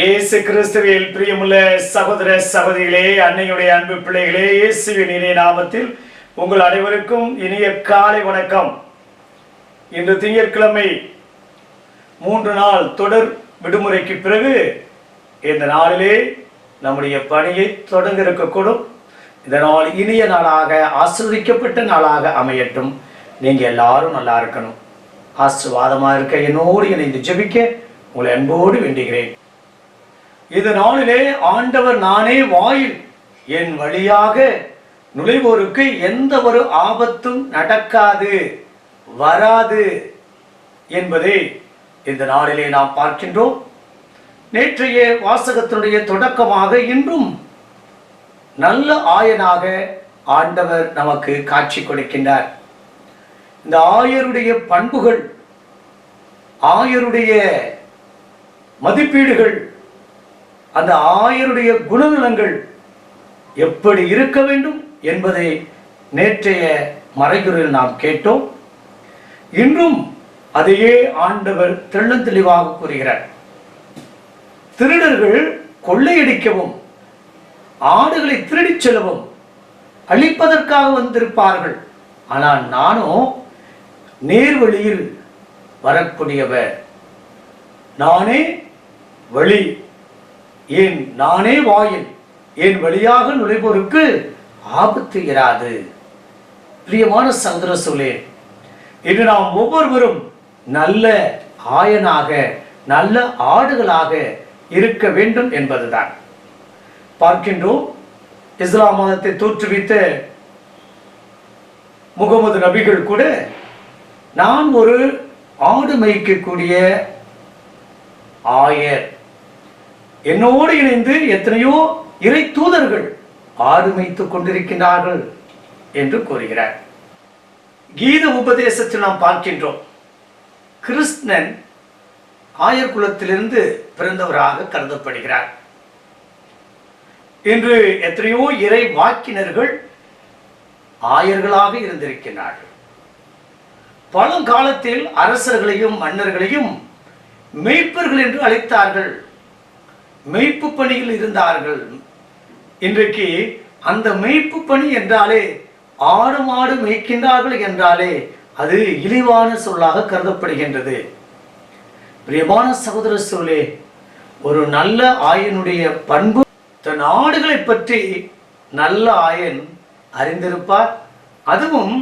இயேசு கிறிஸ்துவில் பிரியமுள்ள சகோதர சகோதரிகளே அன்னையுடைய அன்பு பிள்ளைகளே இயேசுவின் இணைய நாமத்தில் உங்கள் அனைவருக்கும் இனிய காலை வணக்கம். இன்று திங்கட்கிழமை மூன்று நாள் தொடர் விடுமுறைக்கு பிறகு இந்த நாளிலே நம்முடைய பணியை தொடங்க இருக்கக்கூடும். இந்த நாள் இனிய நாளாக ஆசிர்வதிக்கப்பட்ட நாளாக அமையட்டும். நீங்கள் எல்லாரும் நல்லா இருக்கணும். ஆசிர்வாதமாக இருக்க என்னோடு இணைந்து ஜெபிக்க உங்களை அன்போடு வேண்டுகிறேன். இந்த நாளிலே ஆண்டவர் நானே வாயில் என் வழியாக நுழைவோருக்கு எந்த ஒரு ஆபத்தும் நடக்காது வராது என்பதை இந்த நாளிலே நாம் பார்க்கின்றோம். நேற்றைய வாசகத்தினுடைய தொடக்கமாக இன்றும் நல்ல ஆயனாக ஆண்டவர் நமக்கு காட்சி கொடுக்கின்றார். இந்த ஆயருடைய பண்புகள் ஆயருடைய மதிப்பீடுகள் அந்த ஆயருடைய குணநலங்கள் எப்படி இருக்க வேண்டும் என்பதை நேற்றைய மறைகுறில் நாம் கேட்டோம். இன்றும் அதையே ஆண்டவர் தெள்ளந்தெளிவாக கூறுகிறார். திருடர்கள் கொள்ளையடிக்கவும் ஆடுகளை திருடிச் செல்லவும் அழிப்பதற்காக வந்திருப்பார்கள். ஆனால் நானும் நேர்வழியில் வரக்கூடியவர். நானே வழி ஏன் நானே வாயில் என் வழியாக நுழைவோருக்கு ஆபத்து இராது? பிரியமான சகோதர சொல்லே இன்று நாம் ஒவ்வொருவரும் நல்ல ஆயனாக நல்ல ஆடுகளாக இருக்க வேண்டும் என்பதுதான். பார்க்கின்றோம் இஸ்லாம் மதத்தை தோற்றுவித்த முகமது நபிகள் கூட நான் ஒரு ஆடு மேய்க்கக்கூடிய ஆயர். என்னோடு இணைந்து எத்தனையோ இறை தூதர்கள் ஆறுமைத்துக் கொண்டிருக்கிறார்கள் என்று கூறுகிறார். கீத உபதேசத்தில் நாம் பார்க்கின்றோம். கிருஷ்ணன் ஆயர் குலத்திலிருந்து பிறந்தவராக கருதப்படுகிறார். இன்று எத்தனையோ இறை வாக்கினர்கள் ஆயர்களாக இருந்திருக்கிறார்கள் பழங்காலத்தில் அரசர்களையும் மன்னர்களையும் மெய்ப்பர்கள் என்று அழைத்தார்கள். மெய்ப்பு பணியில் இருந்தார்கள். இன்றைக்கு அந்த மெய்ப்பு பணி என்றாலே ஆடு மாடு மேய்க்கின்றார்கள் என்றாலே அது இழிவான சொல்லாக கருதப்படுகின்றது. பிரியமான சகோதர சொல்லே ஒரு நல்ல ஆயனுடைய பண்பு தன் ஆடுகளை பற்றி நல்ல ஆயன் அறிந்திருப்பார். அதுவும்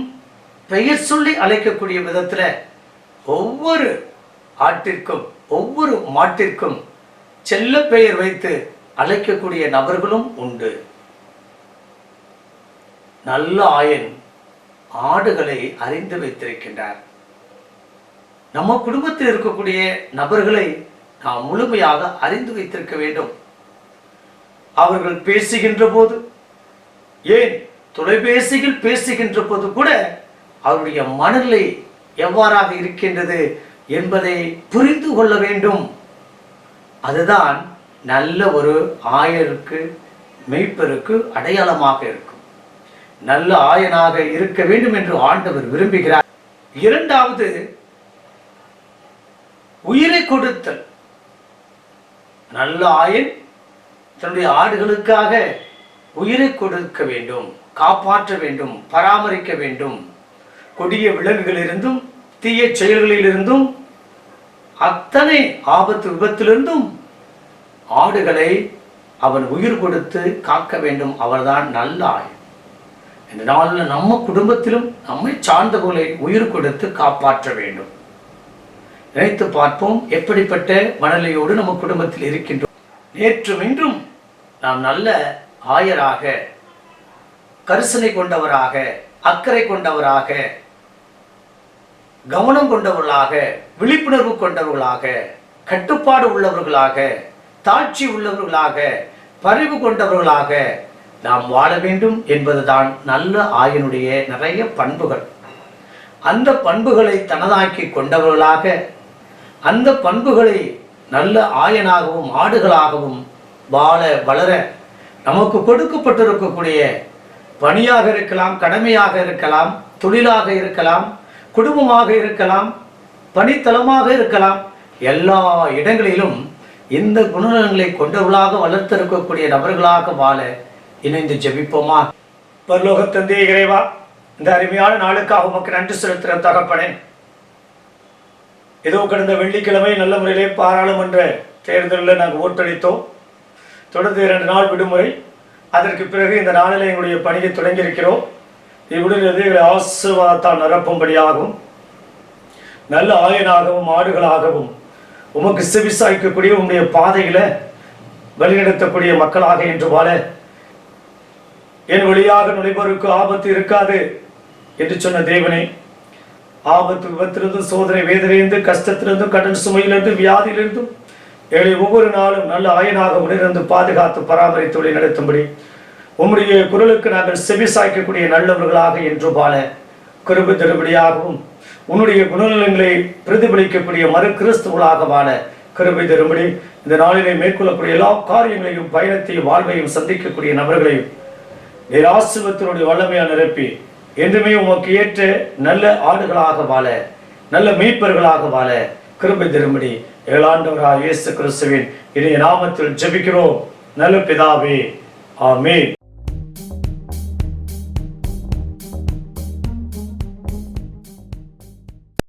பெயர் சொல்லி அழைக்கக்கூடிய விதத்தில் ஒவ்வொரு ஆட்டிற்கும் ஒவ்வொரு மாட்டிற்கும் செல்ல பெயர் வைத்து அழைக்கக்கூடிய நபர்களும் உண்டு. நல்ல ஆயன் ஆடுகளை அறிந்து வைத்திருக்கின்றார். நம்ம குடும்பத்தில் இருக்கக்கூடிய நபர்களை நாம் முழுமையாக அறிந்து வைத்திருக்க வேண்டும். அவர்கள் பேசுகின்ற போது ஏன் தொலைபேசியில் பேசுகின்ற போது கூட அவருடைய மனநிலை எவ்வாறாக இருக்கின்றது என்பதை புரிந்து கொள்ள வேண்டும். அதுதான் நல்ல ஒரு ஆயருக்கு மெய்ப்பருக்கு அடையாளமாக இருக்கும். நல்ல ஆயனாக இருக்க வேண்டும் என்று ஆண்டவர் விரும்புகிறார். இரண்டாவது உயிரை கொடுத்தல். நல்ல ஆயன் தன்னுடைய ஆடுகளுக்காக உயிரை கொடுக்க வேண்டும் காப்பாற்ற வேண்டும் பராமரிக்க வேண்டும். கொடிய விலங்குகளிலிருந்தும் தீய செயல்களிலிருந்தும் அத்தனை ஆபத்து விபத்திலிருந்தும் ஆடுகளை அவன் உயிர் கொடுத்து காக்க வேண்டும். அவர்தான் நல்ல ஆயன். இந்த நாளில் நம்ம குடும்பத்திலும் நம்மை சார்ந்தவர்களை உயிர் கொடுத்து காப்பாற்ற வேண்டும். நினைத்து பார்ப்போம் எப்படிப்பட்ட மனநிலையோடு நம்ம குடும்பத்தில் இருக்கின்றோம். நேற்றும் இன்றும் நாம் நல்ல ஆயராக கரிசனை கொண்டவராக அக்கறை கொண்டவராக கவனம் கொண்டவர்களாக விழிப்புணர்வு கொண்டவர்களாக கட்டுப்பாடு உள்ளவர்களாக தாட்சி உள்ளவர்களாக பரிவு கொண்டவர்களாக நாம் வாழ வேண்டும் என்பதுதான் நல்ல ஆயனுடைய நிறைய பண்புகள். அந்த பண்புகளை தனதாக்கி கொண்டவர்களாக அந்த பண்புகளை நல்ல ஆயனாகவும் ஆடுகளாகவும் வாழ வளர நமக்கு கொடுக்கப்பட்டிருக்கக்கூடிய பணியாக இருக்கலாம் கடமையாக இருக்கலாம் தொழிலாக இருக்கலாம் குடும்பமாக இருக்கலாம் பணித்தளமாக இருக்கலாம் எல்லா இடங்களிலும் இந்த குணநலங்களை கொண்டவர்களாக வளர்த்திருக்கக்கூடிய நபர்களாக வாழ இணைந்து ஜெபிப்போமா? பரலோக தந்தை இறைவா இந்த அருமையான நாளுக்காக உமக்கு நன்றி செலுத்துகிற தகப்பனே. ஏதோ கடந்த வெள்ளிக்கிழமை நல்ல முறையிலே பாராளுமன்ற தேர்தலில் நாங்கள் ஓட்டளித்தோம். தொடர்ந்து இரண்டு நாள் விடுமுறை. அதற்கு பிறகு இந்த நாளில் எங்களுடைய பணியை தொடங்கியிருக்கிறோம். இவ்வுடன் எங்களை ஆசீர்வாதத்தால் நிரப்பும்படியாகவும் நல்ல ஆயனாகவும் ஆடுகளாகவும் உமக்கு செவிசாய்க்கக்கூடிய உங்களுடைய பாதையில வழிநடத்தக்கூடிய மக்களாக என்று வாழ. என் வழியாக நுழைவோருக்கு ஆபத்து இருக்காது என்று சொன்ன தேவனே ஆபத்து விபத்திலிருந்தும் சோதனை வேதனையிலிருந்து கஷ்டத்திலிருந்தும் கடன் சுமையிலிருந்து வியாதியிலிருந்தும் எங்களை ஒவ்வொரு நாளும் நல்ல ஆயனாக உணர்ந்து பாதுகாத்து பராமரித்து வழி நடத்தும்படி உம்முடைய குரலுக்கு நாங்கள் செவி சாய்க்கக்கூடிய நல்லவர்களாக என்று பால கிருபு தருபடியாகவும் உன்னுடைய குணநலங்களை பிரதிபலிக்கக்கூடிய மறு கிறிஸ்துவளாக வாழ கிருபை தரும்படி இந்த நாளிலே மேற்கொள்ளக்கூடிய எல்லா காரியங்களையும் பயணத்தையும் வாழ்வையும் சந்திக்கக்கூடிய நபர்களையும் நீர் ஆசிர்வத்தினுடைய வல்லமையாக நிரப்பி என்றுமே உமக்கு ஏற்ற நல்ல ஆடுகளாக வாழ நல்ல மீட்பர்களாக வாழ கிருபை திருமணி ஏழாண்டவராக இயேசு கிறிஸ்துவின் இனிய நாமத்தில் ஜெபிக்கிறோம். நல்ல பிதாவே ஆமே